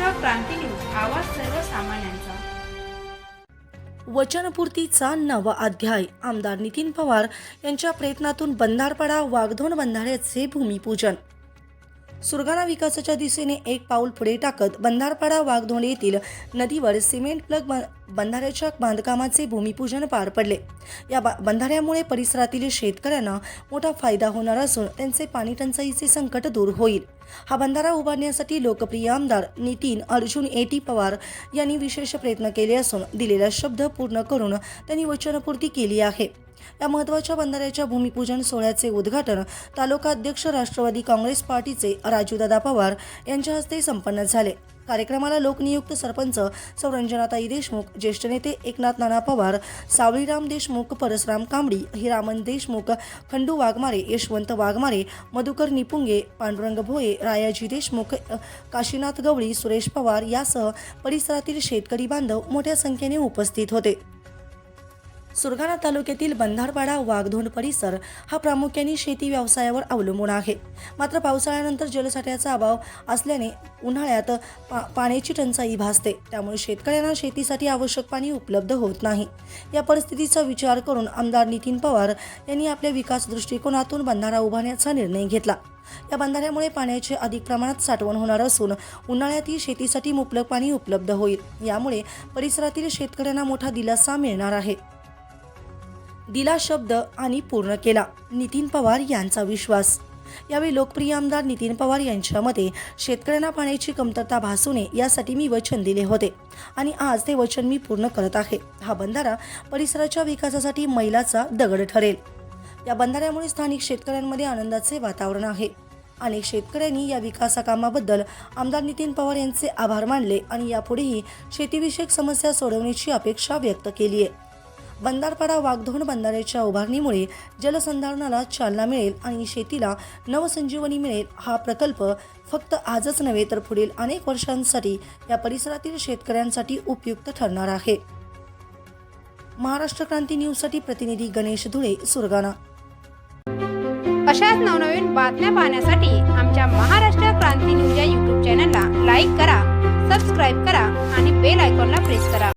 Maharashtra Kranti news आवाज सर्वसामान्यांचा. वचनपूर्तीचा नवा अध्याय. आमदार नितीन पवार यांच्या प्रयत्नातून बंधारपाडा वाघधोण बंधाऱ्याचे भूमिपूजन. सुरगाणा विकासाच्या दिशेने एक पाऊल पुढे टाकत बंधारपाडा वाघधोण येथील नदीवर सिमेंट प्लग बंधाऱ्याच्या बांधकामाचे भूमिपूजन पार पडले. या बा- बंधाऱ्यामुळे परिसरातील शेतकऱ्यांना मोठा फायदा होणार असून त्यांचे पाणी टंचाईचे संकट दूर होईल. हा बंधारा उभारण्यासाठी लोकप्रिय आमदार नितीन अर्जुन एटी पवार यांनी विशेष प्रयत्न केले असून दिलेला शब्द पूर्ण करून त्यांनी वचनपूर्ती केली आहे. या महत्त्वाच्या बंधाऱ्याच्या भूमिपूजन सोहळ्याचे उद्घाटन तालुका अध्यक्ष राष्ट्रवादी काँग्रेस पार्टीचे राजूदादा पवार यांच्या हस्ते संपन्न झाले. कार्यक्रमाला लोकनियुक्त सरपंच सौरंजनाताई देशमुख ज्येष्ठ नेते एकनाथ नाना पवार सावळीराम देशमुख परसराम कांबडी हिरामन देशमुख खंडू वाघमारे यशवंत वाघमारे मधुकर निपुंगे पांडुरंग भोये रायाजी देशमुख काशीनाथ गवळी सुरेश पवार यासह परिसरातील शेतकरी बांधव मोठ्या संख्येने उपस्थित होते. सुरगाणा तालुक्यातील बंधारपाडा वाघधोंड परिसर हा प्रामुख्याने शेती व्यवसायावर अवलंबून आहे. मात्र पावसाळ्यानंतर जलसाठ्याचा अभाव असल्याने उन्हाळ्यात पा पाण्याची टंचाई भासते. त्यामुळे शेतकऱ्यांना शेतीसाठी आवश्यक पाणी उपलब्ध होत नाही. या परिस्थितीचा विचार करून आमदार नितीन पवार यांनी आपल्या विकास दृष्टिकोनातून बंधारा उभारण्याचा निर्णय घेतला. या बंधाऱ्यामुळे पाण्याचे अधिक प्रमाणात साठवण होणार असून उन्हाळ्यातही शेतीसाठी मुबलक पाणी उपलब्ध होईल. यामुळे परिसरातील शेतकऱ्यांना मोठा दिलासा मिळणार आहे. दिला शब्द आणि पूर्ण केला. नितीन पवार यांचा विश्वास. यावेळी लोकप्रिय आमदार नितीन पवार यांच्या मते शेतकऱ्यांना पाण्याची कमतरता भासू नये यासाठी मी वचन दिले होते. आणि आज ते वचन मी पूर्ण करत आहे. हा बंधारा परिसराच्या विकासासाठी मैलाचा दगड ठरेल. या बंधाऱ्यामुळे स्थानिक शेतकऱ्यांमध्ये आनंदाचे वातावरण आहे. अनेक शेतकऱ्यांनी या विकासकामाबद्दल आमदार नितीन पवार यांचे आभार मानले आणि यापुढेही शेतीविषयक समस्या सोडवण्याची अपेक्षा व्यक्त केली आहे. बंधारपाडा वाघधोण बंधाऱ्याच्या उभारणीमुळे जलसंधारणाला चालना मिळेल आणि शेतीला नवसंजीवनी मिळेल हा प्रकल्प फक्त आजच नव्हे तर पुढील अनेक वर्षांसाठी या परिसरातील शेतकऱ्यांसाठी उपयुक्त ठरणार आहे. महाराष्ट्र क्रांती न्यूजसाठी प्रतिनिधी गणेश धुळे सुरगाणा. अशाच नवनवीन बातम्या पाहण्यासाठी आमच्या महाराष्ट्र क्रांती न्यूज या यूट्यूब चॅनलला लाईक करा सबस्क्राईब करा आणि बेल आयकॉनला प्रेस करा.